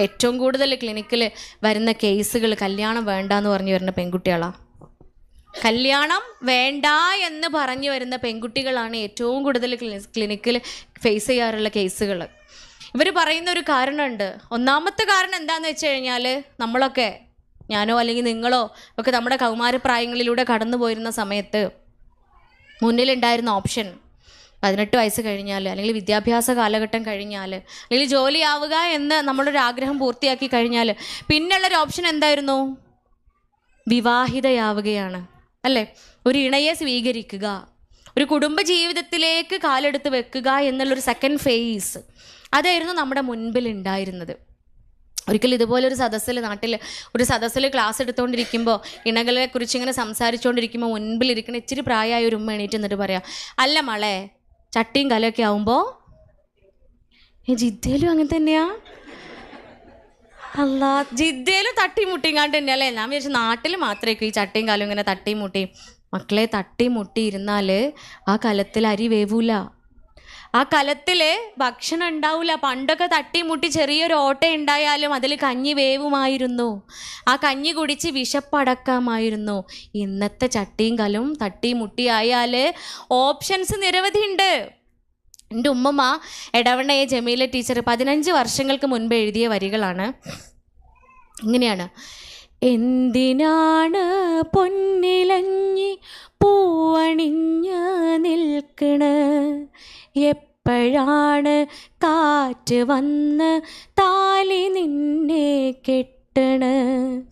ഏറ്റവും കൂടുതൽ ക്ലിനിക്കിൽ വരുന്ന കേസുകൾ കല്യാണം വേണ്ട എന്ന് പറഞ്ഞു വരുന്ന പെൺകുട്ടികളാണ് കല്യാണം വേണ്ട എന്ന് പറഞ്ഞു വരുന്ന പെൺകുട്ടികളാണ് ഏറ്റവും കൂടുതൽ ക്ലിനിക്കിൽ ഫേസ് ചെയ്യാറുള്ള കേസുകൾ ഇവർ പറയുന്ന ഒരു കാരണമുണ്ട്. ഒന്നാമത്തെ കാരണം എന്താണെന്ന് വെച്ച് കഴിഞ്ഞാൽ നമ്മളൊക്കെ ഞാനോ അല്ലെങ്കിൽ നിങ്ങളോ ഒക്കെ നമ്മുടെ കൗമാരപ്രായങ്ങളിലൂടെ കടന്നു പോയിരുന്ന സമയത്ത് മുന്നിലുണ്ടായിരുന്ന ഓപ്ഷൻ പതിനെട്ട് വയസ്സ് കഴിഞ്ഞാൽ അല്ലെങ്കിൽ വിദ്യാഭ്യാസ കാലഘട്ടം കഴിഞ്ഞാൽ അല്ലെങ്കിൽ ജോലിയാവുക എന്ന് നമ്മളൊരു ആഗ്രഹം പൂർത്തിയാക്കി കഴിഞ്ഞാൽ പിന്നുള്ളൊരു ഓപ്ഷൻ എന്തായിരുന്നു? വിവാഹിതയാവുകയാണ്. അല്ലേ? ഒരു ഇണയെ സ്വീകരിക്കുക ഒരു കുടുംബ ജീവിതത്തിലേക്ക് കാലെടുത്ത് വെക്കുക എന്നുള്ളൊരു സെക്കൻഡ് ഫേസ് അതായിരുന്നു നമ്മുടെ മുൻപിൽ ഉണ്ടായിരുന്നത്. ഒരിക്കൽ ഇതുപോലെ ഒരു സദസ്സിൽ നാട്ടിൽ ഒരു സദസ്സിൽ ക്ലാസ് എടുത്തുകൊണ്ടിരിക്കുമ്പോൾ ഇണകളെ കുറിച്ച് ഇങ്ങനെ സംസാരിച്ചുകൊണ്ടിരിക്കുമ്പോൾ മുൻപിൽ ഇരിക്കുന്ന ഇച്ചിരി പ്രായമായ ഒരു ഉമ്മ എണീറ്റ് എന്നിട്ട് പറയാം അല്ല മളെ ചട്ടിയും കലയൊക്കെ ആവുമ്പോൾ ജിദ്ദയിലും അങ്ങനെ തന്നെയാ? അല്ല ജിദ്ദയിലും തട്ടിയും മുട്ടിയും കണ്ട് തന്നെ അല്ലേ? ഞാൻ വിചാരിച്ചു നാട്ടിൽ മാത്രമേ ഈ ചട്ടിയും കാലും ഇങ്ങനെ തട്ടിയും മുട്ടിയും. മക്കളെ തട്ടി മുട്ടി ഇരുന്നാൽ ആ കലത്തിൽ അരി വേവൂല. ആ കലത്തിൽ ഭക്ഷണം ഉണ്ടാവില്ല പണ്ടൊക്കെ തട്ടിമുട്ടി ചെറിയൊരു ഓട്ട ഉണ്ടായാലും അതിൽ കഞ്ഞി വേവുമായിരുന്നു. ആ കഞ്ഞി കുടിച്ച് വിശപ്പടക്കാമായിരുന്നു. ഇന്നത്തെ ചട്ടിയും കലും തട്ടി മുട്ടി ആയാൽ ഓപ്ഷൻസ് നിരവധി ഉണ്ട്. എന്റെ ഉമ്മമ്മ എടവണ്ണയെ ജമീല ടീച്ചർ പതിനഞ്ച് വർഷങ്ങൾക്ക് മുൻപ് എഴുതിയ വരികളാണ്. ഇങ്ങനെയാണ്. എന്തിനാണ് പൊന്നിലഞ്ഞി പൂവണിഞ്ഞ് നിൽക്കണ്? എപ്പോഴാണ് കാറ്റ് വന്ന് താലി നിന്നെ കെട്ടണ്?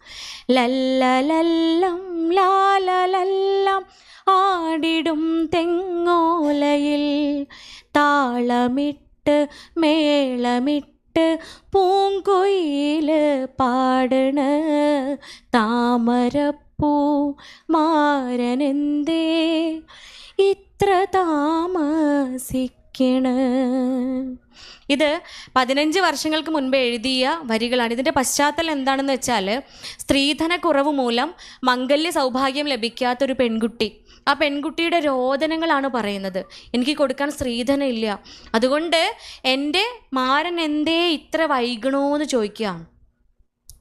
ലല്ലലല്ലം ലാലലല്ലം ആടിടും തെങ്ങോലയിൽ. താളമിട്ട് മേളമിട്ട് പൂങ്കുയിൽ പാടണ്. താമരപ്പൂ മാരനെന്തേ? ഇത്ര താമസിക്കണ. ഇത് പതിനഞ്ച് വർഷങ്ങൾക്ക് മുൻപ് എഴുതിയ വരികളാണ്. ഇതിന്റെ പശ്ചാത്തലം എന്താണെന്ന് വെച്ചാൽ സ്ത്രീധനക്കുറവ് മൂലം മംഗല്യ സൗഭാഗ്യം ലഭിക്കാത്തൊരു പെൺകുട്ടി. ആ പെൺകുട്ടിയുടെ രോദനങ്ങളാണ് പറയുന്നത്. എനിക്ക് കൊടുക്കാൻ സ്ത്രീധനം ഇല്ല. അതുകൊണ്ട് എന്റെ മാരൻ എന്തേ ഇത്ര വൈകണോ എന്ന് ചോദിക്കുക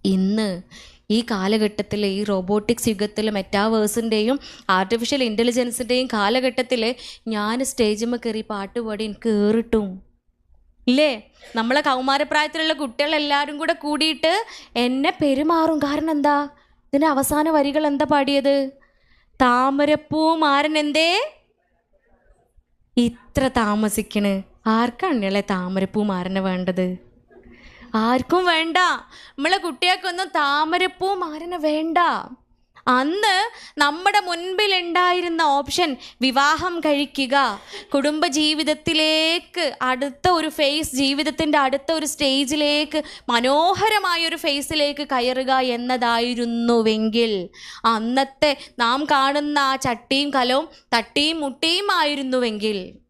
ഇന്ന് ഈ കാലഘട്ടത്തിൽ ഈ റോബോട്ടിക്സ് യുഗത്തിൽ മെറ്റാവേഴ്സിന്റെയും ആർട്ടിഫിഷ്യൽ ഇന്റലിജൻസിന്റെയും കാലഘട്ടത്തിൽ ഞാൻ സ്റ്റേജിൽ കയറി പാട്ട് പാടി എനിക്ക് ഏറിട്ടും ഇല്ലേ? നമ്മളെ കൗമാരപ്രായത്തിലുള്ള കുട്ടികളെല്ലാവരും കൂടെ കൂടിയിട്ട് എന്നെ പെരുമാറും. കാരണം എന്താ? ഇതിന്റെ അവസാന വരികൾ എന്താ പാടിയത്? താമരപ്പൂ മാരൻ എന്തേ? ഇത്ര താമസിക്കണ്. ആർക്കാണ് അല്ലേ താമരപ്പൂ മാരനെ വേണ്ടത്? ആർക്കും വേണ്ട. നമ്മളെ കുട്ടികൾക്കൊന്നും താമരപ്പൂ മാരന വേണ്ട. അന്ന് നമ്മുടെ മുൻപിൽ ഉണ്ടായിരുന്ന ഓപ്ഷൻ വിവാഹം കഴിക്കുക. കുടുംബ ജീവിതത്തിലേക്ക് അടുത്ത ഒരു ഫേസ് ജീവിതത്തിന്റെ അടുത്ത ഒരു സ്റ്റേജിലേക്ക് മനോഹരമായ ഒരു ഫേസിലേക്ക് കയറുക എന്നതായിരുന്നുവെങ്കിൽ അന്നത്തെ നാം കാണുന്ന ആ ചട്ടിയും കലവും തട്ടിയും മുട്ടിയും ആയിരുന്നുവെങ്കിൽ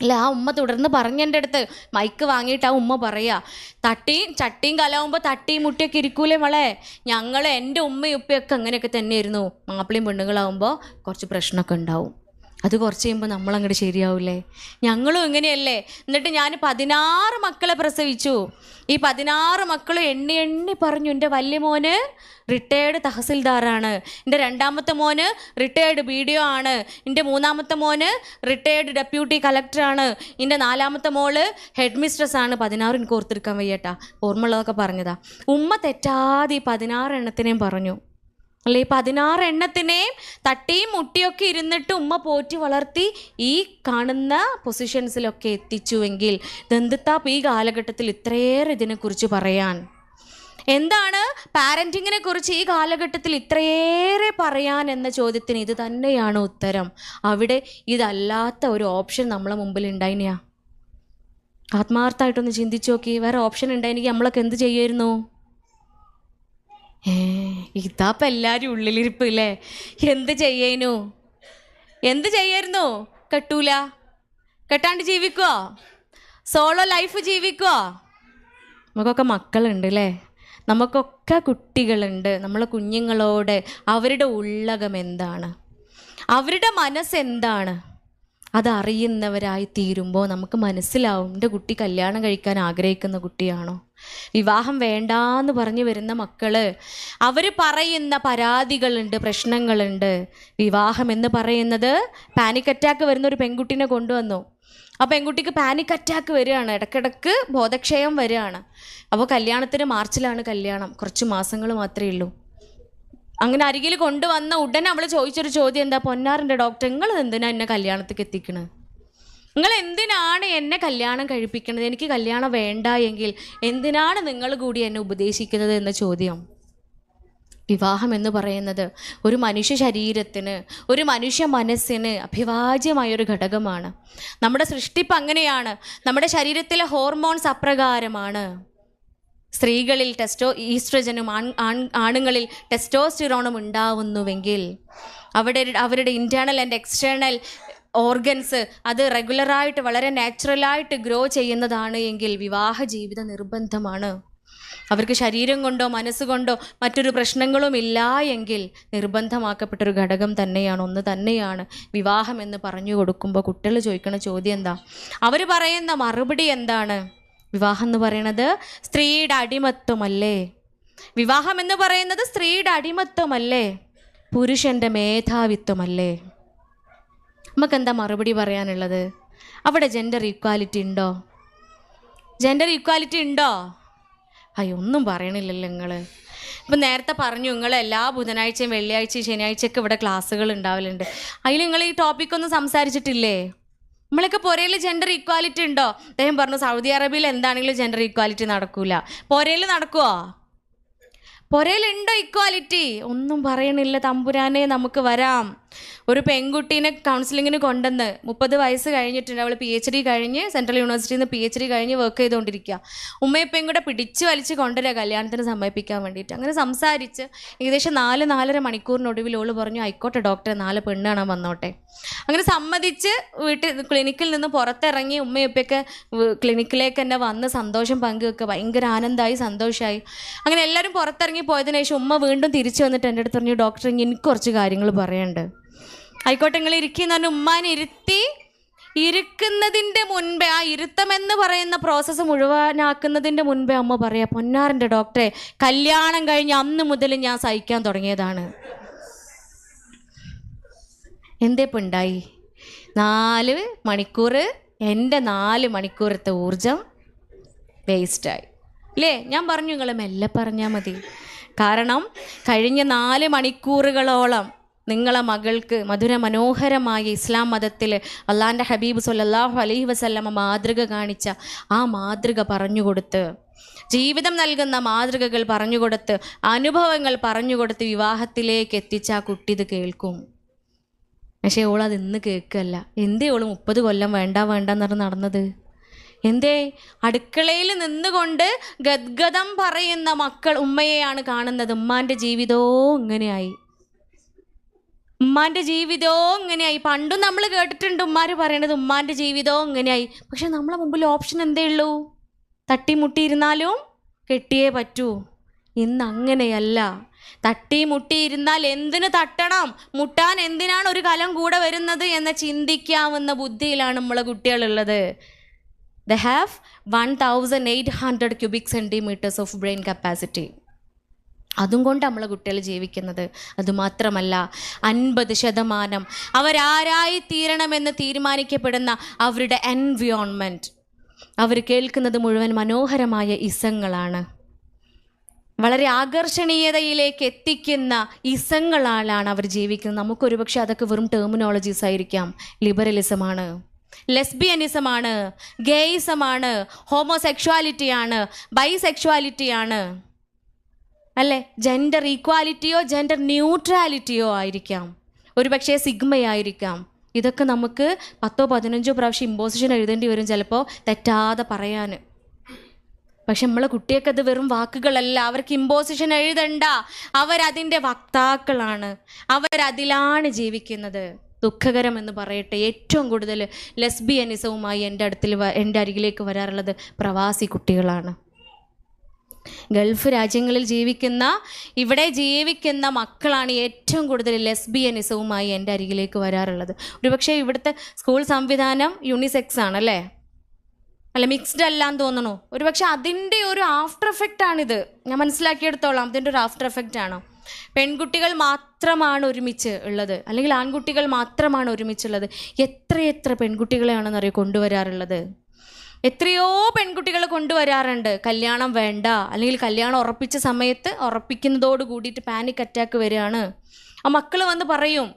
അല്ല ആ ഉമ്മ തുടർന്ന് പറഞ്ഞെന്റെ അടുത്ത് മൈക്ക് വാങ്ങിയിട്ട് ആ ഉമ്മ പറയാ തട്ടിയും ചട്ടിയും കലാവുമ്പോൾ തട്ടിയും മുട്ടിയൊക്കെ ഇരിക്കൂലേ മോളെ? ഞങ്ങൾ എന്റെ ഉമ്മയും ഉപ്പയൊക്കെ അങ്ങനെയൊക്കെ തന്നെയായിരുന്നു. മാപ്പിളയും പെണ്ണുങ്ങളാവുമ്പോൾ കുറച്ച് പ്രശ്നമൊക്കെ ഉണ്ടാവും. അത് കുറച്ച് കഴിയുമ്പോൾ നമ്മളങ്ങോട്ട് ശരിയാവില്ലേ ഞങ്ങളും ഇങ്ങനെയല്ലേ. എന്നിട്ട് ഞാൻ പതിനാറ് മക്കളെ പ്രസവിച്ചു. ഈ പതിനാറ് മക്കളും എണ്ണി എണ്ണി പറഞ്ഞു എന്റെ വലിയ മോന് റിട്ടയേർഡ് തഹസിൽദാറാണ്. എന്റെ രണ്ടാമത്തെ മോന് റിട്ടയേർഡ് ബി ഡി ഒ ആണ്. എന്റെ മൂന്നാമത്തെ മോന് റിട്ടയേർഡ് ഡെപ്യൂട്ടി കളക്ടറാണ് എന്റെ നാലാമത്തെ മോൾ ഹെഡ് മിസ്ട്രസ് ആണ്. പതിനാറ് എനിക്ക് ഓർത്തെടുക്കാൻ വയ്യട്ടാ. ഓർമ്മയുള്ളതൊക്കെ പറഞ്ഞതാ. ഉമ്മ തെറ്റാതെ ഈ പതിനാറ് എണ്ണത്തിനെയും പറഞ്ഞു. അല്ലെ? പതിനാറ് എണ്ണത്തിനെയും തട്ടിയും മുട്ടിയൊക്കെ ഇരുന്നിട്ട് ഉമ്മ പോറ്റി വളർത്തി ഈ കാണുന്ന പൊസിഷൻസിലൊക്കെ എത്തിച്ചുവെങ്കിൽ ദന്തത്താപ്പ് ഈ കാലഘട്ടത്തിൽ ഇത്രയേറെ ഇതിനെക്കുറിച്ച് പറയാൻ. എന്താണ് പാരന്റിങ്ങിനെ കുറിച്ച് ഈ കാലഘട്ടത്തിൽ ഇത്രയേറെ പറയാൻ എന്ന ചോദ്യത്തിന് ഇത് തന്നെയാണ് ഉത്തരം. അവിടെ ഇതല്ലാത്ത ഒരു ഓപ്ഷൻ നമ്മളെ മുമ്പിൽ ഉണ്ടായിനിയാ. ആത്മാർത്ഥമായിട്ടൊന്ന് ചിന്തിച്ചു നോക്കി. വേറെ ഓപ്ഷൻ ഉണ്ടായിരുന്നെങ്കിൽ നമ്മളൊക്കെ എന്ത് ചെയ്യുമായിരുന്നു? ഇതാപ്പം എല്ലാവരും ഉള്ളിലിരിപ്പ് ഇല്ലേ? എന്ത് ചെയ്യേനു? എന്ത് ചെയ്യായിരുന്നു? കെട്ടൂല. കെട്ടാണ്ട് ജീവിക്കുവോ? സോളോ ലൈഫ് ജീവിക്കുവോ? നമുക്കൊക്കെ മക്കളുണ്ട് അല്ലേ നമുക്കൊക്കെ കുട്ടികളുണ്ട്. നമ്മളെ കുഞ്ഞുങ്ങളോട് അവരുടെ ഉള്ളകം എന്താണ്? അവരുടെ മനസ്സെന്താണ്? അതറിയുന്നവരായി തീരുമ്പോൾ നമുക്ക് മനസ്സിലാവും എന്റെ കുട്ടി കല്യാണം കഴിക്കാൻ ആഗ്രഹിക്കുന്ന കുട്ടിയാണോ? വിവാഹം വേണ്ടാന്ന് പറഞ്ഞു വരുന്ന മക്കൾ അവർ പറയുന്ന പരാതികളുണ്ട് പ്രശ്നങ്ങളുണ്ട്. വിവാഹം എന്ന് പറയുന്നത് പാനിക് അറ്റാക്ക് വരുന്ന ഒരു പെൺകുട്ടീനെ കൊണ്ടുവന്നു. ആ പെൺകുട്ടിക്ക് പാനിക് അറ്റാക്ക് വരികയാണ് ഇടക്കിടക്ക് ബോധക്ഷയം വരികയാണ്. അപ്പോൾ കല്യാണത്തിന് മാർച്ചിലാണ് കല്യാണം കുറച്ച് മാസങ്ങൾ മാത്രമേ ഉള്ളൂ. അങ്ങനെ അരികിൽ കൊണ്ടുവന്ന ഉടനെ അവൾ ചോദിച്ചൊരു ചോദ്യം എന്താ? പൊന്നാറിന്റെ ഡോക്ടർ നിങ്ങൾ എന്തിനാ എന്നെ കല്യാണത്തേക്ക് എത്തിക്കണത് നിങ്ങൾ എന്തിനാണ് എന്നെ കല്യാണം കഴിപ്പിക്കുന്നത് എനിക്ക് കല്യാണം വേണ്ട എങ്കിൽ എന്തിനാണ് നിങ്ങൾ കൂടി എന്നെ ഉപദേശിക്കുന്നത്? എന്ന ചോദ്യം. വിവാഹം എന്ന് പറയുന്നത് ഒരു മനുഷ്യ ശരീരത്തിന് ഒരു മനുഷ്യ മനസ്സിന് അഭിവാജ്യമായൊരു ഘടകമാണ്. നമ്മുടെ സൃഷ്ടിപ്പ് അങ്ങനെയാണ്. നമ്മുടെ ശരീരത്തിലെ ഹോർമോൺസ് അപ്രകാരമാണ്. സ്ത്രീകളിൽ ടെസ്റ്റോ ഈസ്ട്രജനും ആൺ ആൺ ആണുങ്ങളിൽ ടെസ്റ്റോസ്റ്റിറോണും ഉണ്ടാവുന്നുവെങ്കിൽ അവിടെ അവരുടെ ഇന്റേർണൽ ആൻഡ് എക്സ്റ്റേണൽ ഓർഗൻസ് അത് റെഗുലറായിട്ട് വളരെ നാച്ചുറലായിട്ട് ഗ്രോ ചെയ്യുന്നതാണ് എങ്കിൽ വിവാഹ ജീവിത നിർബന്ധമാണ്. അവർക്ക് ശരീരം കൊണ്ടോ മനസ്സുകൊണ്ടോ മറ്റൊരു പ്രശ്നങ്ങളും ഇല്ല എങ്കിൽ നിർബന്ധമാക്കപ്പെട്ടൊരു ഘടകം തന്നെയാണ്. ഒന്ന് തന്നെയാണ് വിവാഹം എന്ന് പറഞ്ഞു കൊടുക്കുമ്പോൾ കുട്ടികൾ ചോദിക്കുന്ന ചോദ്യം എന്താ? അവർ പറയുന്ന മറുപടി എന്താണ്? വിവാഹം എന്ന് പറയുന്നത് സ്ത്രീയുടെ അടിമത്വമല്ലേ വിവാഹം എന്ന് പറയുന്നത് സ്ത്രീയുടെ അടിമത്വമല്ലേ പുരുഷന്റെ മേധാവിത്വമല്ലേ? നമുക്കെന്താ മറുപടി പറയാനുള്ളത്? അവിടെ ജെൻഡർ ഈക്വാലിറ്റി ഉണ്ടോ? ജെൻഡർ ഈക്വാലിറ്റി ഉണ്ടോ? അയ്യോ ഒന്നും പറയണില്ലല്ലോ നിങ്ങൾ ഇപ്പം നേരത്തെ പറഞ്ഞു നിങ്ങൾ എല്ലാ ബുധനാഴ്ചയും വെള്ളിയാഴ്ചയും ശനിയാഴ്ചയൊക്കെ ഇവിടെ ക്ലാസ്സുകൾ ഉണ്ടാവലുണ്ട്. അതിൽ നിങ്ങൾ ഈ ടോപ്പിക്കൊന്നും സംസാരിച്ചിട്ടില്ലേ? നമ്മളൊക്കെ പൊരയിൽ ജെൻഡർ ഈക്വാലിറ്റി ഉണ്ടോ? അദ്ദേഹം പറഞ്ഞു സൗദി അറേബ്യയിൽ എന്താണെങ്കിലും ജെൻഡർ ഈക്വാലിറ്റി നടക്കൂല. പൊരയിൽ നടക്കുവോ? പൊരയിലുണ്ടോ ഇക്വാലിറ്റി ഒന്നും പറയണില്ല തമ്പുരാനെ നമുക്ക് വരാം. ഒരു പെൺകുട്ടീനെ കൗൺസിലിങ്ങിന് കൊണ്ടുവന്ന് മുപ്പത് വയസ്സ് കഴിഞ്ഞിട്ടുണ്ട്. അവൾ പി എച്ച് ഡി കഴിഞ്ഞ് സെൻട്രൽ യൂണിവേഴ്സിറ്റിയിൽ നിന്ന് പി എച്ച് ഡി കഴിഞ്ഞ് വർക്ക് ചെയ്തുകൊണ്ടിരിക്കുക ഉമ്മയപ്പയും കൂടെ പിടിച്ച് വലിച്ച് കൊണ്ടുവരിക കല്യാണത്തിന് സമ്മതിപ്പിക്കാൻ വേണ്ടിയിട്ട്. അങ്ങനെ സംസാരിച്ച് ഏകദേശം നാല് നാലര മണിക്കൂറിനൊടുവിൽ ഓൾ പറഞ്ഞു ആയിക്കോട്ടെ ഡോക്ടറെ നാല് പെണ്ണ് കാണാൻ വന്നോട്ടെ. അങ്ങനെ സമ്മതിച്ച് വീട്ടിൽ ക്ലിനിക്കിൽ നിന്ന് പുറത്തിറങ്ങി ഉമ്മയൊപ്പയൊക്കെ ക്ലിനിക്കിലേക്ക് തന്നെ വന്ന് സന്തോഷം പങ്കുവെക്കുക. ഭയങ്കര ആനന്ദമായി സന്തോഷമായി അങ്ങനെ എല്ലാവരും പുറത്തിറങ്ങി പോയതിനു ശേഷം ഉമ്മ വീണ്ടും തിരിച്ചു വന്നിട്ട് എന്റെ അടുത്ത് പറഞ്ഞു ഡോക്ടർ എനിക്ക് കുറച്ച് കാര്യങ്ങൾ പറയാനുണ്ട് ആയിക്കോട്ടെ നിങ്ങൾ ഇരിക്കുന്ന പറഞ്ഞ് ഉമ്മാനെ ഇരുത്തി ഇരിക്കുന്നതിന്റെ മുൻപേ ആ ഇരുത്തം എന്ന് പറയുന്ന പ്രോസസ്സ് മുഴുവനാക്കുന്നതിന്റെ മുൻപേ അമ്മ പറയാം പൊന്നാറിന്റെ ഡോക്ടറെ കല്യാണം കഴിഞ്ഞ് അന്ന് മുതൽ ഞാൻ സഹിക്കാൻ തുടങ്ങിയതാണ്. എന്തേ ഇപ്പം നാല് മണിക്കൂർ എന്റെ നാല് മണിക്കൂറത്തെ ഊർജം വേസ്റ്റായി. അല്ലേ ഞാൻ പറഞ്ഞു നിങ്ങൾ മെല്ലെ പറഞ്ഞാൽ മതി. കാരണം കഴിഞ്ഞ നാല് മണിക്കൂറുകളോളം നിങ്ങളെ മകൾക്ക് മധുര മനോഹരമായ ഇസ്ലാം മതത്തിൽ അള്ളാന്റെ ഹബീബ് സല്ലാഹു അലൈഹി വസല്ലമ മാതൃക കാണിച്ച ആ മാതൃക പറഞ്ഞുകൊടുത്ത് ജീവിതം നൽകുന്ന മാതൃകകൾ പറഞ്ഞുകൊടുത്ത് അനുഭവങ്ങൾ പറഞ്ഞുകൊടുത്ത് വിവാഹത്തിലേക്ക് എത്തിച്ച ആ കുട്ടി ഇത് കേൾക്കും. പക്ഷേ ഓൾ അത് ഇന്ന് കേൾക്കല്ല. എന്തേ ഓൾ മുപ്പത് കൊല്ലം വേണ്ട വേണ്ട എന്ന് പറഞ്ഞ് നടന്നത്? എന്തേ? അടുക്കളയിൽ നിന്നുകൊണ്ട് ഗദ്ഗതം പറയുന്ന മക്കൾ ഉമ്മയെയാണ് കാണുന്നത്. ഉമ്മാന്റെ ജീവിതവും ഇങ്ങനെയായി. ഉമ്മാന്റെ ജീവിതവും ഇങ്ങനെയായി. പണ്ടും നമ്മൾ കേട്ടിട്ടുണ്ട് ഉമ്മാർ പറയണത് ഉമ്മാന്റെ ജീവിതവും ഇങ്ങനെയായി. പക്ഷെ നമ്മളെ മുമ്പിൽ ഓപ്ഷൻ എന്തേ ഉള്ളൂ? തട്ടിമുട്ടിയിരുന്നാലും കെട്ടിയേ പറ്റൂ. ഇന്ന് അങ്ങനെയല്ല. തട്ടി മുട്ടിയിരുന്നാൽ എന്തിന് തട്ടണം? മുട്ടാൻ എന്തിനാണ് ഒരു കലം കൂടെ വരുന്നത് എന്ന ചിന്തിക്കാവുന്ന ബുദ്ധിയിലാണ് നമ്മളെ കുട്ടികളുള്ളത്. They have one thousand eight hundred cubic centimeters of brain capacity അതും കൊണ്ട് നമ്മളെ കുട്ടികൾ ജീവിക്കുന്നത്. അതുമാത്രമല്ല അൻപത് ശതമാനം അവരാരായി തീരണമെന്ന് തീരുമാനിക്കപ്പെടുന്ന അവരുടെ എൻവിയോൺമെന്റ് അവർ കേൾക്കുന്നത് മുഴുവൻ മനോഹരമായ ഇസങ്ങളാണ്. വളരെ ആകർഷണീയതയിലേക്ക് എത്തിക്കുന്ന ഇസങ്ങളാലാണ് അവർ ജീവിക്കുന്നത്. നമുക്കൊരു പക്ഷേ അതൊക്കെ വെറും ടേർമിനോളജീസ് ആയിരിക്കാം. ലിബറലിസമാണ് ലെസ്ബിയനിസമാണ് ഗേയിസമാണ് ഹോമോസെക്ഷുവാലിറ്റിയാണ് ബൈസെക്ഷുവാലിറ്റിയാണ് അല്ലേ? ജെൻഡർ ഈക്വാലിറ്റിയോ ജെൻഡർ ന്യൂട്രാലിറ്റിയോ ആയിരിക്കാം. ഒരുപക്ഷെ സിഗ്മയായിരിക്കാം. ഇതൊക്കെ നമുക്ക് പത്തോ പതിനഞ്ചോ പ്രാവശ്യം ഇമ്പോസിഷൻ എഴുതേണ്ടി വരും ചിലപ്പോൾ തെറ്റാതെ പറയാൻ. പക്ഷെ നമ്മളെ കുട്ടിയൊക്കെ അത് വെറും വാക്കുകളല്ല. അവർക്ക് ഇമ്പോസിഷൻ എഴുതണ്ട. അവരതിന്റെ വക്താക്കളാണ്. അവരതിലാണ് ജീവിക്കുന്നത്. ദുഃഖകരം എന്ന് പറയട്ടെ. ഏറ്റവും കൂടുതൽ ലെസ്ബിയനിസവുമായി എന്റെ അടുത്തിൽ എന്റെ അരികിലേക്ക് വരാറുള്ളത് പ്രവാസി കുട്ടികളാണ്. ഗൾഫ് രാജ്യങ്ങളിൽ ജീവിക്കുന്ന ഇവിടെ ജീവിക്കുന്ന മക്കളാണ് ഏറ്റവും കൂടുതൽ ലെസ്ബിയനിസവുമായി എന്റെ അരികിലേക്ക് വരാറുള്ളത്. ഒരുപക്ഷെ ഇവിടുത്തെ സ്കൂൾ സംവിധാനം യൂണിസെക്സ് ആണല്ലേ? അല്ല മിക്സ്ഡ് അല്ലാന്ന് ഒരു ഒരുപക്ഷെ അതിന്റെ ഒരു ആഫ്റ്റർ എഫക്റ്റ് ആണിത്. ഞാൻ മനസ്സിലാക്കിയെടുത്തോളാം. അതിന്റെ ഒരു ആഫ്റ്റർ എഫക്റ്റ് ആണോ? പെൺകുട്ടികൾ മാത്രമാണ് ഒരുമിച്ച് ഉള്ളത്. അല്ലെങ്കിൽ ആൺകുട്ടികൾ മാത്രമാണ് ഒരുമിച്ചുള്ളത്. എത്രയെത്ര പെൺകുട്ടികളെയാണെന്നറിയോ കൊണ്ടുവരാറുള്ളത്? എത്രയോ പെൺകുട്ടികൾ കൊണ്ടുവരാറുണ്ട്. കല്യാണം വേണ്ട. അല്ലെങ്കിൽ കല്യാണം ഉറപ്പിച്ച സമയത്ത് ഉറപ്പിക്കുന്നതോട് കൂടിയിട്ട് പാനിക് അറ്റാക്ക് വരികയാണ്. ആ മക്കൾ വന്ന് പറയും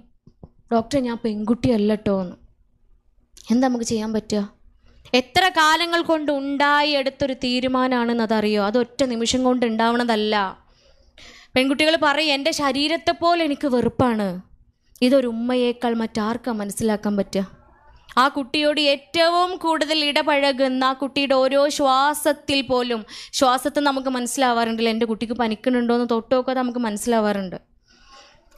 ഡോക്ടർ ഞാൻ പെൺകുട്ടിയല്ലട്ടോ എന്ന്. എന്താ നമുക്ക് ചെയ്യാൻ പറ്റുക? എത്ര കാലങ്ങൾ കൊണ്ട് ഉണ്ടായി എടുത്തൊരു തീരുമാനമാണെന്ന് അതറിയോ? അത് ഒറ്റ നിമിഷം കൊണ്ട് ഉണ്ടാവണതല്ല. പെൺകുട്ടികൾ പറയും എന്റെ ശരീരത്തെ പോലെ എനിക്ക് വെറുപ്പാണ്. ഇതൊരു ഉമ്മയേക്കാൾ മറ്റാർക്കാ മനസ്സിലാക്കാൻ പറ്റുക? ആ കുട്ടിയോട് ഏറ്റവും കൂടുതൽ ഇടപഴകുന്ന ആ കുട്ടിയുടെ ഓരോ ശ്വാസത്തിൽ പോലും ശ്വാസത്തിൽ നമുക്ക് മനസ്സിലാവാറുണ്ടല്ലോ. എന്റെ കുട്ടിക്ക് പനിക്കുന്നുണ്ടോ എന്ന് തൊട്ടൊക്കെ നമുക്ക് മനസ്സിലാവാറുണ്ട്.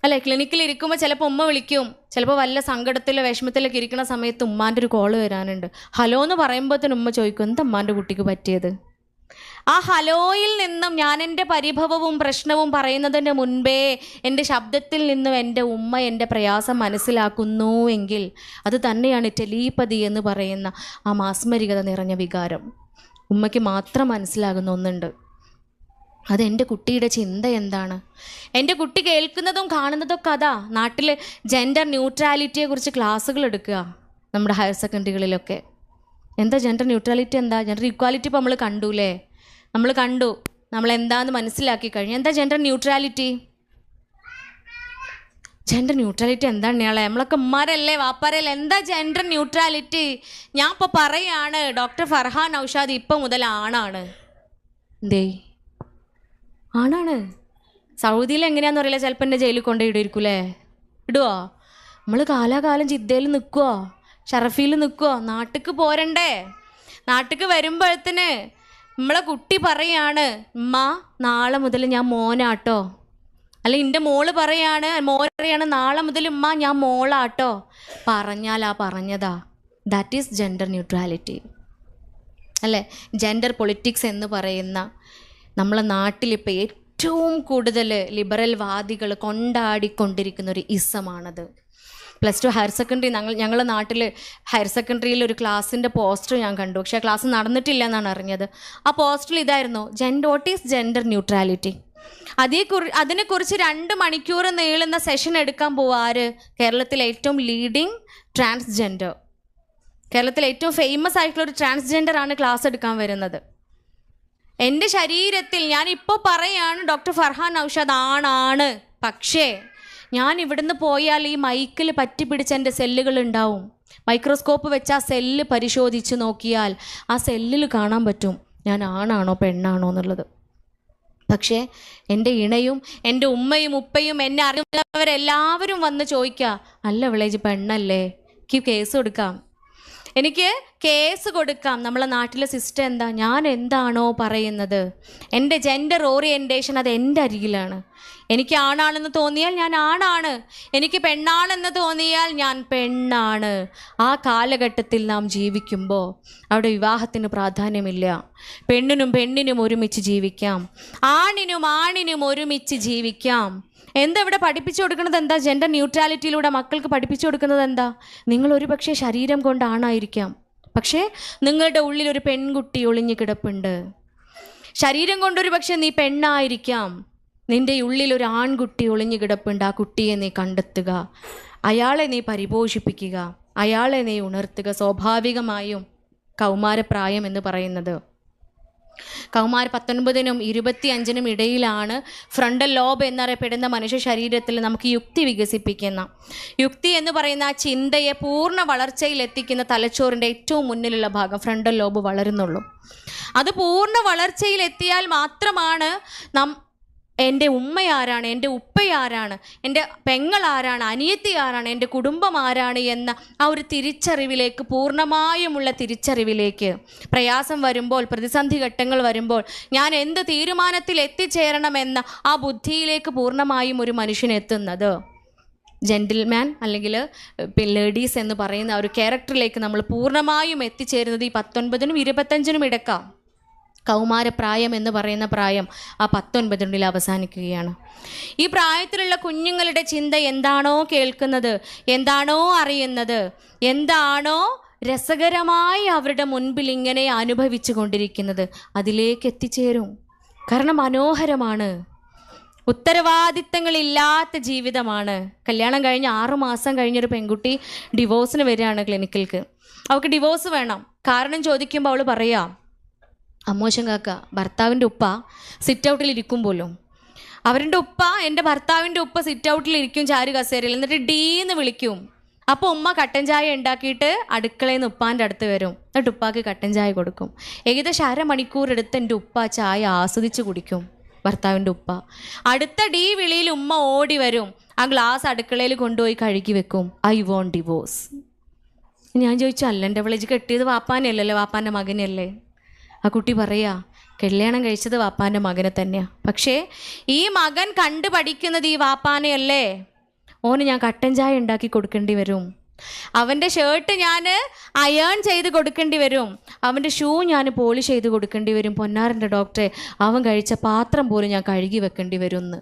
അല്ലേ? ക്ലിനിക്കിൽ ഇരിക്കുമ്പോൾ ചിലപ്പോൾ ഉമ്മ വിളിക്കും. ചിലപ്പോൾ വല്ല സങ്കടത്തിലോ വിഷമത്തിലൊക്കെ ഇരിക്കുന്ന സമയത്ത് ഉമ്മാന്റെ ഒരു കോൾ വരാനുണ്ട്. ഹലോ എന്ന് പറയുമ്പോഴത്തേനും ഉമ്മ ചോദിക്കും എന്താ ഉമ്മാന്റെ കുട്ടിക്ക് പറ്റിയത്? ആ ഹലോയിൽ നിന്നും ഞാൻ എന്റെ പരിഭവവും പ്രശ്നവും പറയുന്നതിന് മുൻപേ എന്റെ ശബ്ദത്തിൽ നിന്നും എന്റെ ഉമ്മ എന്റെ പ്രയാസം മനസ്സിലാക്കുന്നു എങ്കിൽ അത് തന്നെയാണ് ടെലീപ്പതി എന്ന് പറയുന്ന ആ മാസ്മരികത നിറഞ്ഞ വികാരം. ഉമ്മയ്ക്ക് മാത്രം മനസ്സിലാകുന്ന ഒന്നുണ്ട്. അത് എന്റെ കുട്ടിയുടെ ചിന്ത എന്താണ്? എന്റെ കുട്ടി കേൾക്കുന്നതും കാണുന്നതൊക്കെ അതാ. നാട്ടിൽ ജെൻഡർ ന്യൂട്രാലിറ്റിയെക്കുറിച്ച് ക്ലാസ്സുകൾ എടുക്കുക നമ്മുടെ ഹയർ സെക്കൻഡറികളിലൊക്കെ എന്താ ജെൻഡർ ന്യൂട്രാലിറ്റി എന്താ? ജെൻഡർ ഇക്വാലിറ്റി ഇപ്പോൾ നമ്മൾ കണ്ടൂലേ? നമ്മൾ കണ്ടു. നമ്മൾ എന്താന്ന് മനസ്സിലാക്കി കഴിഞ്ഞു. എന്താ ജെൻഡർ ന്യൂട്രാലിറ്റി ജെൻഡർ ന്യൂട്രാലിറ്റി എന്താണ് ഇയാളെ? നമ്മളൊക്കെ ഉമ്മാരല്ലേ വാപ്പാരല്ലേ? എന്താ ജെൻഡർ ന്യൂട്രാലിറ്റി ഞാൻ ഇപ്പോൾ പറയാണ് ഡോക്ടർ ഫർഹാൻ ഔഷാദ് ഇപ്പം മുതൽ ആണാണ്. എന്തേ? ആണാണ്. സൗദിയിൽ എങ്ങനെയാന്ന് അറിയില്ല. ചിലപ്പോൾ എന്നെ ജയിലിൽ കൊണ്ടു ഇടിയിരിക്കൂലേ? ഇടുവോ? നമ്മൾ കാലാകാലം ജിദ്ദയിൽ നിൽക്കുവോ ഷറഫിയിൽ നിൽക്കുവോ നാട്ടിക്ക് പോരണ്ടേ? നാട്ടിക്ക് വരുമ്പോഴത്തിന് നമ്മളെ കുട്ടി പറയാണ് ഉമ്മ നാളെ മുതൽ ഞാൻ മോനാട്ടോ. അല്ല എന്റെ മോൾ പറയാണ് മോൻ പറയാണ് നാളെ മുതൽ ഉമ്മ ഞാൻ മോളാട്ടോ. പറഞ്ഞാലാ പറഞ്ഞതാ. ദാറ്റ് ഈസ് ജെൻഡർ ന്യൂട്രാലിറ്റി അല്ലേ? ജെൻഡർ പൊളിറ്റിക്സ് എന്ന് പറയുന്ന നമ്മളെ നാട്ടിലിപ്പോൾ ഏറ്റവും കൂടുതൽ ലിബറൽ വാദികൾ കൊണ്ടാടിക്കൊണ്ടിരിക്കുന്ന ഒരു ഇസമാണത്. പ്ലസ് ടു ഹയർ സെക്കൻഡറി ഞങ്ങൾ ഞങ്ങളുടെ നാട്ടിൽ ഹയർ സെക്കൻഡറിയിൽ ഒരു ക്ലാസ്സിന്റെ പോസ്റ്റർ ഞാൻ കണ്ടു. പക്ഷേ ആ ക്ലാസ് നടന്നിട്ടില്ല എന്നാണ് അറിഞ്ഞത്. ആ പോസ്റ്ററിൽ ഇതായിരുന്നു gender what is gender neutrality അതേക്കുറി അതിനെക്കുറിച്ച് രണ്ട് മണിക്കൂർ നീളുന്ന സെഷൻ എടുക്കാൻ പോവാ ആര്? കേരളത്തിലെ ഏറ്റവും ലീഡിങ് ട്രാൻസ്ജെൻഡർ കേരളത്തിലെ ഏറ്റവും ഫേമസ് ആയിട്ടുള്ള ഒരു ട്രാൻസ്ജെൻഡർ ആണ് ക്ലാസ് എടുക്കാൻ വരുന്നത്. എന്റെ ശരീരത്തിൽ ഞാൻ ഇപ്പോൾ പറയാണ് ഡോക്ടർ ഫർഹാൻ ഔഷാദ് ആണാണ്. പക്ഷേ ഞാൻ ഇവിടുന്ന് പോയാൽ ഈ മൈക്കിൽ പറ്റിപ്പിടിച്ച എന്റെ സെല്ലുകൾ ഉണ്ടാവും. മൈക്രോസ്കോപ്പ് വെച്ച് ആ സെല്ല് പരിശോധിച്ച് നോക്കിയാൽ ആ സെല്ലിൽ കാണാൻ പറ്റും ഞാൻ ആണാണോ പെണ്ണാണോ എന്നുള്ളത്. പക്ഷേ എന്റെ ഇണയും എന്റെ ഉമ്മയും ഉപ്പയും എന്നെ അറിയുന്നവരെല്ലാവരും വന്ന് ചോദിക്കുക അല്ല വിളേജ് പെണ്ണല്ലേ? എനിക്ക് കേസ് കൊടുക്കാം. എനിക്ക് കേസ് കൊടുക്കാം. നമ്മളെ നാട്ടിലെ സിസ്റ്റം എന്താ? ഞാൻ എന്താണോ പറയുന്നത്? എന്റെ ജെൻഡർ ഓറിയന്റേഷൻ അത് എന്റെ അരികിലാണ്. എനിക്ക് ആണാണെന്ന് തോന്നിയാൽ ഞാൻ ആണാണ്. എനിക്ക് പെണ്ണാണെന്ന് തോന്നിയാൽ ഞാൻ പെണ്ണാണ്. ആ കാലഘട്ടത്തിൽ നാം ജീവിക്കുമ്പോൾ അവിടെ വിവാഹത്തിന് പ്രാധാന്യമില്ല. പെണ്ണിനും പെണ്ണിനും ഒരുമിച്ച് ജീവിക്കാം. ആണിനും ആണിനും ഒരുമിച്ച് ജീവിക്കാം. എന്താ ഇവിടെ പഠിപ്പിച്ചു കൊടുക്കുന്നത് എന്താ? ജെൻഡർ ന്യൂട്രാലിറ്റിയിലൂടെ മക്കൾക്ക് പഠിപ്പിച്ചു കൊടുക്കുന്നത് എന്താ? നിങ്ങൾ ഒരുപക്ഷെ ശരീരം കൊണ്ട് ആണായിരിക്കാം. പക്ഷേ നിങ്ങളുടെ ഉള്ളിൽ ഒരു പെൺകുട്ടി ഒളിഞ്ഞു കിടപ്പുണ്ട്. ശരീരം കൊണ്ടൊരു പക്ഷേ നീ പെണ്ണായിരിക്കാം. നിന്റെ ഉള്ളിൽ ഒരു ആൺകുട്ടി ഒളിഞ്ഞു കിടപ്പുണ്ട്. ആ കുട്ടിയെ നീ കണ്ടെത്തുക. അയാളെ നീ പരിപോഷിപ്പിക്കുക. അയാളെ നീ ഉണർത്തുക. സ്വാഭാവികമായും കൗമാരപ്രായം എന്ന് പറയുന്നത്. കൗമാര പത്തൊൻപതിനും ഇരുപത്തി അഞ്ചിനും ഇടയിലാണ് ഫ്രണ്ടൽ ലോബ് എന്നറിയപ്പെടുന്ന മനുഷ്യ ശരീരത്തിൽ നമുക്ക് യുക്തി വികസിപ്പിക്കുന്ന. യുക്തി എന്ന് പറയുന്ന ചിന്തയെ പൂർണ വളർച്ചയിൽ എത്തിക്കുന്ന തലച്ചോറിന്റെ ഏറ്റവും മുന്നിലുള്ള ഭാഗം ഫ്രണ്ടൽ ലോബ് വളരുന്നുള്ളൂ. അത് പൂർണ വളർച്ചയിൽ എത്തിയാൽ മാത്രമാണ് നം എന്റെ ഉമ്മ ആരാണ്? എന്റെ ഉപ്പ ആരാണ്? എന്റെ പെങ്ങൾ ആരാണ്? അനിയത്തി ആരാണ്? എന്റെ കുടുംബം ആരാണ്? എന്ന ആ ഒരു തിരിച്ചറിവിലേക്ക് പൂർണമായുമുള്ള തിരിച്ചറിവിലേക്ക് പ്രയാസം വരുമ്പോൾ പ്രതിസന്ധി ഘട്ടങ്ങൾ വരുമ്പോൾ ഞാൻ എന്ത് തീരുമാനത്തിൽ എത്തിച്ചേരണമെന്ന ആ ബുദ്ധിയിലേക്ക് പൂർണമായും ഒരു മനുഷ്യൻ എത്തുന്നത്. ജെന്റിൽമാൻ അല്ലെങ്കിൽ ലേഡീസ് എന്ന് പറയുന്ന ഒരു ക്യാരക്ടറിലേക്ക് നമ്മൾ പൂർണമായും എത്തിച്ചേരുന്നത് ഈ പത്തൊൻപതിനും ഇരുപത്തഞ്ചിനും ഇടക്കാം കൗമാരപ്രായം എന്ന് പറയുന്ന പ്രായം ആ പത്തൊൻപതിനുള്ളിൽ അവസാനിക്കുകയാണ്. ഈ പ്രായത്തിലുള്ള കുഞ്ഞുങ്ങളുടെ ചിന്ത എന്താണോ കേൾക്കുന്നത് എന്താണോ അറിയുന്നത് എന്താണോ രസകരമായി അവരുടെ മുൻപിൽ ഇങ്ങനെ അനുഭവിച്ചു കൊണ്ടിരിക്കുന്നത് അതിലേക്ക് എത്തിച്ചേരും. കാരണം മനോഹരമാണ്. ഉത്തരവാദിത്തങ്ങളില്ലാത്ത ജീവിതമാണ്. കല്യാണം കഴിഞ്ഞ് ആറുമാസം കഴിഞ്ഞൊരു പെൺകുട്ടി ഡിവോഴ്സിന് വരികയാണ് ക്ലിനിക്കിലേക്ക് അവൾക്ക് ഡിവോഴ്സ് വേണം. കാരണം ചോദിക്കുമ്പോൾ അവൾ പറയാം അമ്മോശൻ കാക്ക ഭർത്താവിന്റെ ഉപ്പ സിറ്റ് ഔട്ടിൽ ഇരിക്കും പോലും അവരുടെ ഉപ്പ എന്റെ ഭർത്താവിന്റെ ഉപ്പ സിറ്റ് ഔട്ടിൽ ഇരിക്കും ചാരു കസേരയിൽ. എന്നിട്ട് ഡീന്ന് വിളിക്കും. അപ്പോൾ ഉമ്മ കട്ടൻ ചായ ഉണ്ടാക്കിയിട്ട് അടുക്കളയിൽ നിന്ന് ഉപ്പാന്റെ അടുത്ത് വരും. എന്നിട്ട് ഉപ്പാക്ക് കട്ടൻ ചായ കൊടുക്കും. ഏകദേശം അരമണിക്കൂർ എടുത്ത് എന്റെ ഉപ്പ ചായ ആസ്വദിച്ച് കുടിക്കും ഭർത്താവിന്റെ ഉപ്പ. അടുത്ത ഡീ വിളിയിൽ ഉമ്മ ഓടി വരും. ആ ഗ്ലാസ് അടുക്കളയിൽ കൊണ്ടുപോയി കഴുകി വെക്കും. I want divorce. ഞാൻ ചോദിച്ചു അല്ല എന്റെ വിളിച്ച് കെട്ടിയത് വാപ്പാനല്ലല്ലോ വാപ്പാന്റെ മകനല്ലേ ആ കുട്ടി പറയാ കല്യാണം കഴിച്ചത് വാപ്പാന്റെ മകനെ തന്നെയാണ് പക്ഷേ ഈ മകൻ കണ്ടു പഠിക്കുന്നത് ഈ വാപ്പാനെയല്ലേ? ഓന് ഞാൻ കട്ടൻ ചായ ഉണ്ടാക്കി കൊടുക്കേണ്ടി വരും. അവന്റെ ഷർട്ട് ഞാൻ അയേൺ ചെയ്ത് കൊടുക്കേണ്ടി വരും. അവന്റെ ഷൂ ഞാൻ പോളിഷ് ചെയ്ത് കൊടുക്കേണ്ടി വരും. പൊന്നാറിന്റെ ഡോക്ടറെ അവൻ കഴിച്ച പാത്രം പോലും ഞാൻ കഴുകി വെക്കേണ്ടി വരും എന്ന്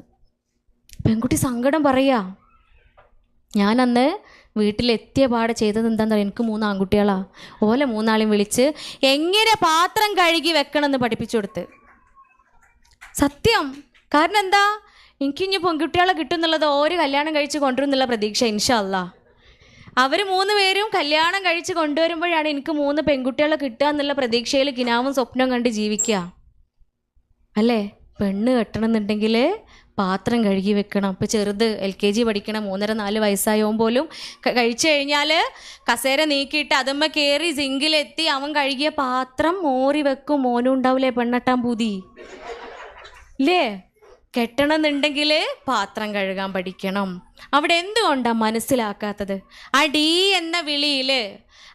പെൺകുട്ടി സങ്കടം പറയാ ഞാനന്ന് വീട്ടിലെത്തിയ പാടെ ചെയ്തത് എന്താണെന്ന് പറയുക എനിക്ക് മൂന്ന് ആൺകുട്ടികളാ. ഓലെ മൂന്നാളെയും വിളിച്ച് എങ്ങനെ പാത്രം കഴുകി വെക്കണമെന്ന് പഠിപ്പിച്ചു കൊടുത്ത്. സത്യം. കാരണം എന്താ? എനിക്ക് ഇനി പെൺകുട്ടികളെ കിട്ടുന്നുള്ളത് ഓര് കല്യാണം കഴിച്ച് കൊണ്ടുവരുന്നുള്ള പ്രതീക്ഷ ഇൻഷല്ല അവർ മൂന്ന് പേരും കല്യാണം കഴിച്ച് കൊണ്ടുവരുമ്പോഴാണ് എനിക്ക് മൂന്ന് പെൺകുട്ടികളെ കിട്ടുക എന്നുള്ള പ്രതീക്ഷയിൽ കിനാവും സ്വപ്നം കണ്ട് ജീവിക്കുക. അല്ലേ? പെണ്ണ് കെട്ടണമെന്നുണ്ടെങ്കിൽ പാത്രം കഴുകി വെക്കണം. ഇപ്പോൾ ചെറുത് എൽ കെ ജി പഠിക്കണം മൂന്നര നാല് വയസ്സായവൻ പോലും കഴിച്ചു കഴിഞ്ഞാൽ കസേര നീക്കിയിട്ട് അതമ്മ കയറി സിങ്കിലെത്തി അവൻ കഴുകിയ പാത്രം മോറി വെക്കും. മോനും ഉണ്ടാവില്ലേ പെണ്ണട്ടാൻ പൂതി? ഇല്ലേ? കെട്ടണമെന്നുണ്ടെങ്കിൽ പാത്രം കഴുകാൻ പഠിക്കണം. അവിടെ എന്തുകൊണ്ടാണ് മനസ്സിലാക്കാത്തത്? ഡി എന്ന വിളിയിൽ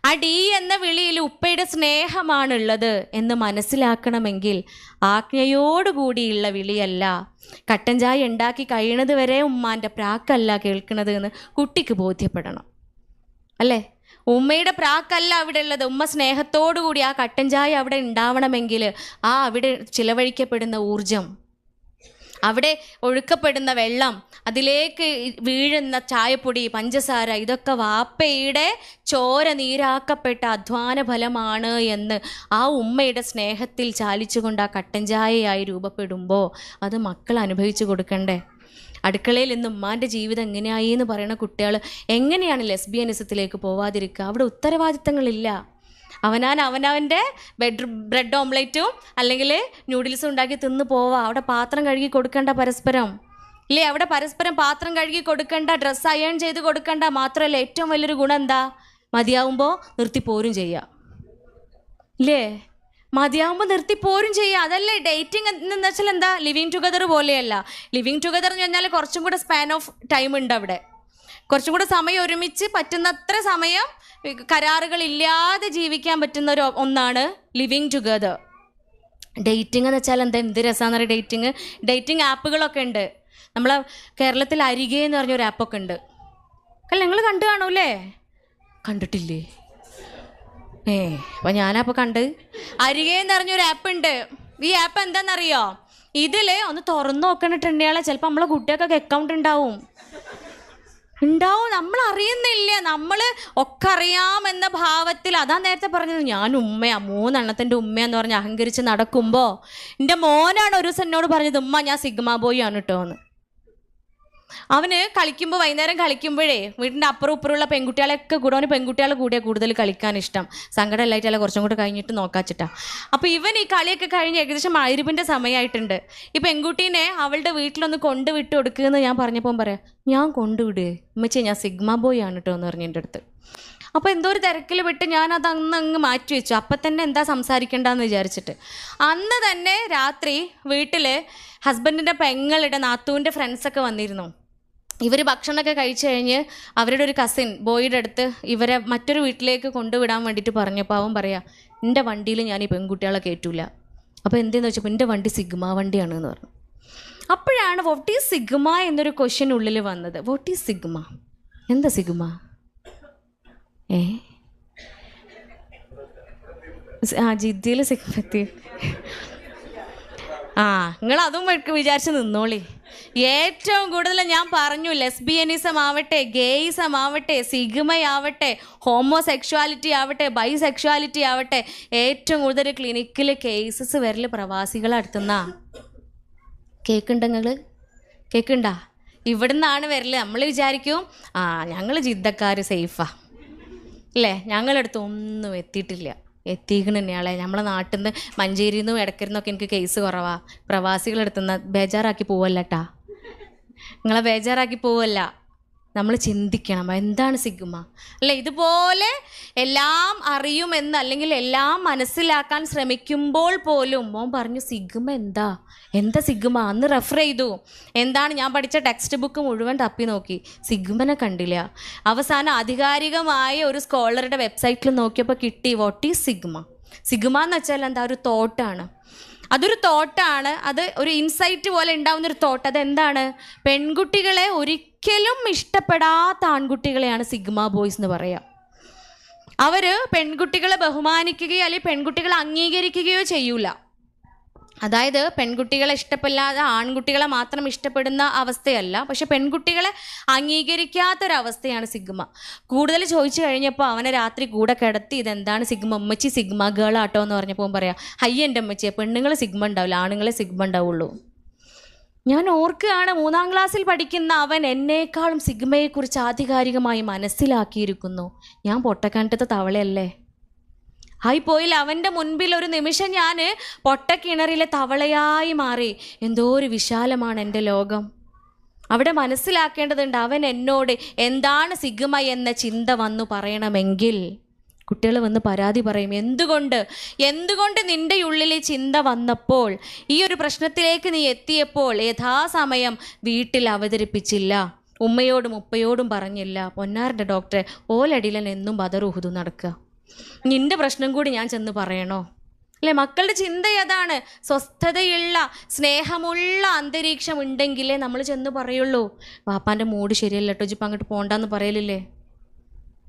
ആ ഡി എന്ന വിളിയിൽ ഉപ്പയുടെ സ്നേഹമാണുള്ളത് എന്ന് മനസ്സിലാക്കണമെങ്കിൽ ആജ്ഞയോടുകൂടിയുള്ള വിളിയല്ല. കട്ടൻ ചായ ഉണ്ടാക്കി കഴിയണത് വരെ ഉമ്മാന്റെ പ്രാക്കല്ല കേൾക്കുന്നത് എന്ന് കുട്ടിക്ക് ബോധ്യപ്പെടണം. അല്ലേ? ഉമ്മയുടെ പ്രാക്കല്ല അവിടെ ഉള്ളത് ഉമ്മ സ്നേഹത്തോടു കൂടി ആ കട്ടൻ ചായ അവിടെ ഉണ്ടാവണമെങ്കിൽ ആ അവിടെ ചിലവഴിക്കപ്പെടുന്ന ഊർജം അവിടെ ഒഴുക്കപ്പെടുന്ന വെള്ളം അതിലേക്ക് വീഴുന്ന ചായപ്പൊടി പഞ്ചസാര ഇതൊക്കെ വാപ്പയുടെ ചോര നീരാക്കപ്പെട്ട അധ്വാന ഫലമാണ് എന്ന് ആ ഉമ്മയുടെ സ്നേഹത്തിൽ ചാലിച്ചുകൊണ്ട് ആ കട്ടൻ ചായയായി രൂപപ്പെടുമ്പോൾ അത് മക്കൾ അനുഭവിച്ചു കൊടുക്കണ്ടേ? അടുക്കളയിൽ ഇന്ന് ഉമ്മാന്റെ ജീവിതം എങ്ങനെയായി എന്ന് പറയുന്ന കുട്ടികൾ എങ്ങനെയാണ് ലെസ്ബിയനിസത്തിലേക്ക് പോവാതിരിക്കുക? അവിടെ ഉത്തരവാദിത്തങ്ങളില്ല. അവനാൻ അവനവന്റെ ബെഡ് ബ്രെഡ് ഓംലേറ്റും അല്ലെങ്കിൽ നൂഡിൽസും ഉണ്ടാക്കി തിന്ന് പോവാ. അവിടെ പാത്രം കഴുകി കൊടുക്കേണ്ട പരസ്പരം. ഇല്ലേ? അവിടെ പരസ്പരം പാത്രം കഴുകി കൊടുക്കേണ്ട ഡ്രസ്സ് അയൺ ചെയ്ത് കൊടുക്കേണ്ട മാത്രമല്ല ഏറ്റവും വലിയൊരു ഗുണം എന്താ? മതിയാവുമ്പോൾ നിർത്തിപ്പോരും ചെയ്യുക ഇല്ലേ? മതിയാവുമ്പോൾ നിർത്തി പോരും ചെയ്യുക അതല്ലേ ഡേറ്റിംഗ് എന്ന് വെച്ചാൽ എന്താ? ലിവിങ് ടുഗദർ പോലെയല്ല. ലിവിങ് ടുഗദർ എന്ന് പറഞ്ഞാൽ കുറച്ചും കൂടെ സ്പാൻ ഓഫ് ടൈം ഉണ്ട് അവിടെ. കുറച്ചും കൂടെ സമയം ഒരുമിച്ച് പറ്റുന്നത്ര സമയം കരാറുകളില്ലാതെ ജീവിക്കാൻ പറ്റുന്ന ഒരു ഒന്നാണ് ലിവിങ് ടുഗദർ ഡേറ്റിംഗ് എന്ന് വെച്ചാൽ എന്താ എന്ത് രസമാണെന്ന് പറയുക ഡേറ്റിംഗ് ഡേറ്റിംഗ് ആപ്പുകളൊക്കെ ഉണ്ട്. നമ്മളെ കേരളത്തിൽ അരികെ എന്ന് പറഞ്ഞൊരു ആപ്പൊക്കെ ഉണ്ട്. അല്ല നിങ്ങൾ കണ്ടു കാണൂലേ കണ്ടിട്ടില്ലേ? ഏ അപ്പം ഞാനപ്പോൾ കണ്ട്. അരികെ എന്ന് പറഞ്ഞൊരു ആപ്പ് ഉണ്ട്. ഈ ആപ്പ് എന്താണെന്നറിയോ ഇതിൽ ഒന്ന് തുറന്നു നോക്കണിട്ടുണ്ടെങ്കിൽ ചിലപ്പോൾ നമ്മളെ കുട്ടികൾക്കൊക്കെ അക്കൗണ്ട് ഉണ്ടാവും. ഉണ്ടാവും നമ്മൾ അറിയുന്നില്ല നമ്മൾ ഒക്കെ അറിയാമെന്ന ഭാവത്തിൽ അതാ നേരത്തെ പറഞ്ഞത്. ഞാൻ ഉമ്മയാ. മൂന്നെണ്ണത്തിന്റെ ഉമ്മയെന്ന് പറഞ്ഞ് അഹങ്കരിച്ച് നടക്കുമ്പോൾ എന്റെ മോനാണ് ഒരു ദിവസം എന്നോട് പറഞ്ഞത് ഉമ്മ ഞാൻ സിഗ്മ ബോയ് ആണ് കേട്ടോ എന്ന്. അവന് കളിക്കുമ്പോൾ വൈകുന്നേരം കളിക്കുമ്പോഴേ വീടിന്റെ അപ്പുറം ഇപ്പുറമുള്ള പെൺകുട്ടികളെയൊക്കെ കൂടെ അവന് പെൺകുട്ടികളെ കൂടെ കൂടുതൽ കളിക്കാൻ ഇഷ്ടം. സങ്കടം ഇല്ലായിട്ടല്ല കുറച്ചും കൂടെ കഴിഞ്ഞിട്ട് നോക്കാച്ചിട്ടാ അപ്പോൾ ഇവൻ ഈ കളിയൊക്കെ കഴിഞ്ഞ് ഏകദേശം മരുവിന്റെ സമയമായിട്ടുണ്ട് ഈ പെൺകുട്ടീനെ അവളുടെ വീട്ടിലൊന്ന് കൊണ്ടുവിട്ട് കൊടുക്കുകയെന്ന് ഞാൻ പറഞ്ഞപ്പോൾ പറയാം ഞാൻ കൊണ്ടുവിടുക എന്നുവെച്ചാൽ ഞാൻ സിഗ്മ ബോയ് ആണ് കേട്ടോ എന്ന് പറഞ്ഞു എന്റെ അടുത്ത്. അപ്പോൾ എന്തോ ഒരു തിരക്കിൽ വിട്ട് ഞാൻ അത് അന്ന് അങ്ങ് മാറ്റി വെച്ചു. അപ്പം തന്നെ എന്താ സംസാരിക്കേണ്ടെന്ന് വിചാരിച്ചിട്ട്. അന്ന് തന്നെ രാത്രി വീട്ടിൽ ഹസ്ബൻഡിന്റെ പെങ്ങളുടെ നാത്തൂന്റെ ഫ്രണ്ട്സൊക്കെ വന്നിരുന്നു. ഇവർ ഭക്ഷണമൊക്കെ കഴിച്ചു കഴിഞ്ഞ് അവരുടെ ഒരു കസിൻ ബോയിയുടെ അടുത്ത് ഇവരെ മറ്റൊരു വീട്ടിലേക്ക് കൊണ്ടുവിടാൻ വേണ്ടിയിട്ട് പറഞ്ഞപ്പോൾ അവൻ പറയാ എന്റെ വണ്ടിയിൽ ഞാൻ ഈ പെൺകുട്ടികളെ കയറ്റൂല അപ്പോൾ എന്തെന്ന് വെച്ചപ്പോൾ എന്റെ വണ്ടി സിഗ്മ വണ്ടിയാണ് എന്ന് പറഞ്ഞു. അപ്പോഴാണ് വോട്ട് ഈസ് സിഗ്മ എന്നൊരു ക്വസ്റ്റ്യൻ ഉള്ളിൽ വന്നത്. What is sigma? എന്താ സിഗ്മ? ഏ? ആ ജിദ്ദിയിൽ സിഗ്മത്തി ആ നിങ്ങൾ അതും വിചാരിച്ച് നിന്നോളി. ഏറ്റവും കൂടുതൽ ഞാൻ പറഞ്ഞു ലെസ്ബിയനിസം ആവട്ടെ ഗേയിസം ആവട്ടെ സിഗ്മയാവട്ടെ ഹോമോസെക്ഷുവാലിറ്റി ആവട്ടെ ബൈസെക്ഷുവാലിറ്റി ആവട്ടെ ഏറ്റവും കൂടുതൽ ക്ലിനിക്കിൽ കേസസ് വരൽ പ്രവാസികളെ അടുത്തുനിന്നാ നിങ്ങൾ കേക്കുണ്ടാ? ഇവിടുന്നാണ് വരൽ. നമ്മൾ വിചാരിക്കും ആ ഞങ്ങൾ ജിദ്ദക്കാർ സേഫാ. അല്ലേ ഞങ്ങളടുത്ത് ഒന്നും എത്തിയിട്ടില്ല. എത്തിക്കണ നമ്മളെ നാട്ടിൽ നിന്ന് മഞ്ചേരിയിൽ നിന്നും ഇടയ്ക്കിരുന്നൊക്കെ എനിക്ക് കേസ് കുറവാ. പ്രവാസികളെടുത്തുനിന്ന് ബേജാറാക്കി പോവല്ലട്ടാ. നിങ്ങളെ ബേജാറാക്കി പോവല്ല. നമ്മൾ ചിന്തിക്കണം എന്താണ് സിഗ്മ? അല്ലെ ഇതുപോലെ എല്ലാം അറിയുമെന്ന് അല്ലെങ്കിൽ എല്ലാം മനസ്സിലാക്കാൻ ശ്രമിക്കുമ്പോൾ പോലും മോൻ പറഞ്ഞു സിഗ്മ എന്താ? എന്താ സിഗ്മ? അന്ന് റെഫർ ചെയ്തു. എന്താണ്? ഞാൻ പഠിച്ച ടെക്സ്റ്റ് ബുക്ക് മുഴുവൻ തപ്പി നോക്കി. സിഗ്മനെ കണ്ടില്ല. അവസാനം ആധികാരികമായ ഒരു സ്കോളറുടെ വെബ്സൈറ്റിൽ നോക്കിയപ്പോൾ കിട്ടി വാട്ട് ഈസ് സിഗ്മ? സിഗ്മ എന്ന് വെച്ചാൽ എന്താ? ഒരു തോട്ടാണ് അതൊരു തോട്ടാണ്. അത് ഒരു ഇൻസൈറ്റ് പോലെ ഉണ്ടാവുന്ന ഒരു തോട്ട്. അതെന്താണ്? പെൺകുട്ടികളെ ഒരിക്കലും ഇഷ്ടപ്പെടാത്ത ആൺകുട്ടികളെയാണ് സിഗ്മ ബോയ്സ് എന്ന് പറയുക അവർ പെൺകുട്ടികളെ ബഹുമാനിക്കുകയോ അല്ലെങ്കിൽ പെൺകുട്ടികളെ അംഗീകരിക്കുകയോ ചെയ്യൂല. അതായത് പെൺകുട്ടികളെ ഇഷ്ടപ്പെടാതെ ആൺകുട്ടികളെ മാത്രം ഇഷ്ടപ്പെടുന്ന അവസ്ഥയല്ല. പക്ഷെ പെൺകുട്ടികളെ അംഗീകരിക്കാത്തൊരവസ്ഥയാണ് സിഗ്മ. കൂടുതൽ ചോദിച്ചു കഴിഞ്ഞപ്പോൾ അവനെ രാത്രി കൂടെ കിടത്തി ഇതെന്താണ് സിഗ്മ? ഉമ്മച്ചി സിഗ്മ ഗേൾ ആട്ടോ എന്ന് പറഞ്ഞപ്പോൾ പറയാം ഹയ്യ എന്റെ ഉമ്മച്ചിയെ പെണ്ണുങ്ങൾ സിഗ്മ ഉണ്ടാവില്ല ആണുങ്ങളെ സിഗ്മ ഉണ്ടാവുള്ളൂ. ഞാൻ ഓർക്കുകയാണ് മൂന്നാം ക്ലാസ്സിൽ പഠിക്കുന്ന അവൻ എന്നേക്കാളും സിഗ്മയെക്കുറിച്ച് ആധികാരികമായി മനസ്സിലാക്കിയിരിക്കുന്നു. ഞാൻ പൊട്ടക്കണ്ടത്തെ തവളയല്ലേ? ആയി പോയില്ല അവന്റെ മുൻപിൽ ഒരു നിമിഷം ഞാൻ പൊട്ടക്കിണറിലെ തവളയായി മാറി. എന്തോ ഒരു വിശാലമാണ് എന്റെ ലോകം. അവിടെ മനസ്സിലാക്കേണ്ടതുണ്ട് അവൻ എന്നോട് എന്താണ് സിഗ്മ എന്ന ചിന്ത വന്നു പറയണമെങ്കിൽ. കുട്ടികൾ വന്ന് പരാതി പറയും എന്തുകൊണ്ട്? എന്തുകൊണ്ട് നിന്റെ ഉള്ളിൽ ചിന്ത വന്നപ്പോൾ? ഈ ഒരു പ്രശ്നത്തിലേക്ക് നീ എത്തിയപ്പോൾ യഥാസമയം വീട്ടിൽ അവതരിപ്പിച്ചില്ല. ഉമ്മയോടും ഉപ്പയോടും പറഞ്ഞില്ല. പൊന്നാറിന്റെ ഡോക്ടറെ ഓലടിയിലൻ എന്നും ബദറുഹുതു നടക്കുക. നിന്റെ പ്രശ്നം കൂടി ഞാൻ ചെന്ന് പറയണോ? അല്ലെ മക്കളുടെ ചിന്ത ഏതാണ്? സ്വസ്ഥതയുള്ള സ്നേഹമുള്ള അന്തരീക്ഷം ഉണ്ടെങ്കിലേ നമ്മൾ ചെന്ന് പറയുള്ളൂ. വാപ്പാന്റെ മൂഡ് ശരിയല്ല കേട്ടോ ഇപ്പം അങ്ങോട്ട് പോണ്ടെന്ന് പറയലില്ലേ?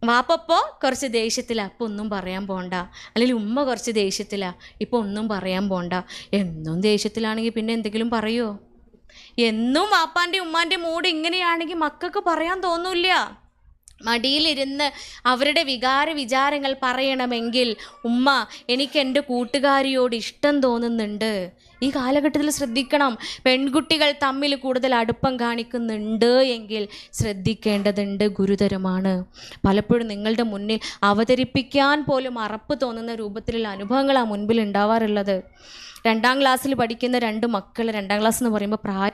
വാപ്പപ്പോ കുറച്ച് ദേഷ്യത്തില അപ്പൊ ഒന്നും പറയാൻ പോണ്ട. അല്ലെങ്കിൽ ഉമ്മ കുറച്ച് ദേഷ്യത്തില ഇപ്പം ഒന്നും പറയാൻ പോണ്ട. എന്നും ദേഷ്യത്തിലാണെങ്കിൽ പിന്നെ എന്തെങ്കിലും പറയുമോ എന്നും വാപ്പാന്റെ ഉമ്മാന്റെ മൂഡ് ഇങ്ങനെയാണെങ്കിൽ മക്കൾക്ക് പറയാൻ തോന്നൂല്ല. മടിയിലിരുന്ന് അവരുടെ വികാര വിചാരങ്ങൾ പറയണമെങ്കിൽ ഉമ്മ എനിക്ക് എന്റെ കൂട്ടുകാരിയോട് ഇഷ്ടം തോന്നുന്നുണ്ട്. ഈ കാലഘട്ടത്തിൽ ശ്രദ്ധിക്കണം. പെൺകുട്ടികൾ തമ്മിൽ കൂടുതൽ അടുപ്പം കാണിക്കുന്നുണ്ട് എങ്കിൽ ശ്രദ്ധിക്കേണ്ടതുണ്ട് ഗുരുതരമാണ്. പലപ്പോഴും നിങ്ങളുടെ മുന്നിൽ അവതരിപ്പിക്കാൻ പോലും അറപ്പ് തോന്നുന്ന രൂപത്തിലുള്ള ആ മുൻപിൽ ഉണ്ടാവാറുള്ളത്. രണ്ടാം ക്ലാസ്സിൽ പഠിക്കുന്ന രണ്ട് മക്കൾ രണ്ടാം ക്ലാസ് എന്ന് പറയുമ്പോൾ പ്രായ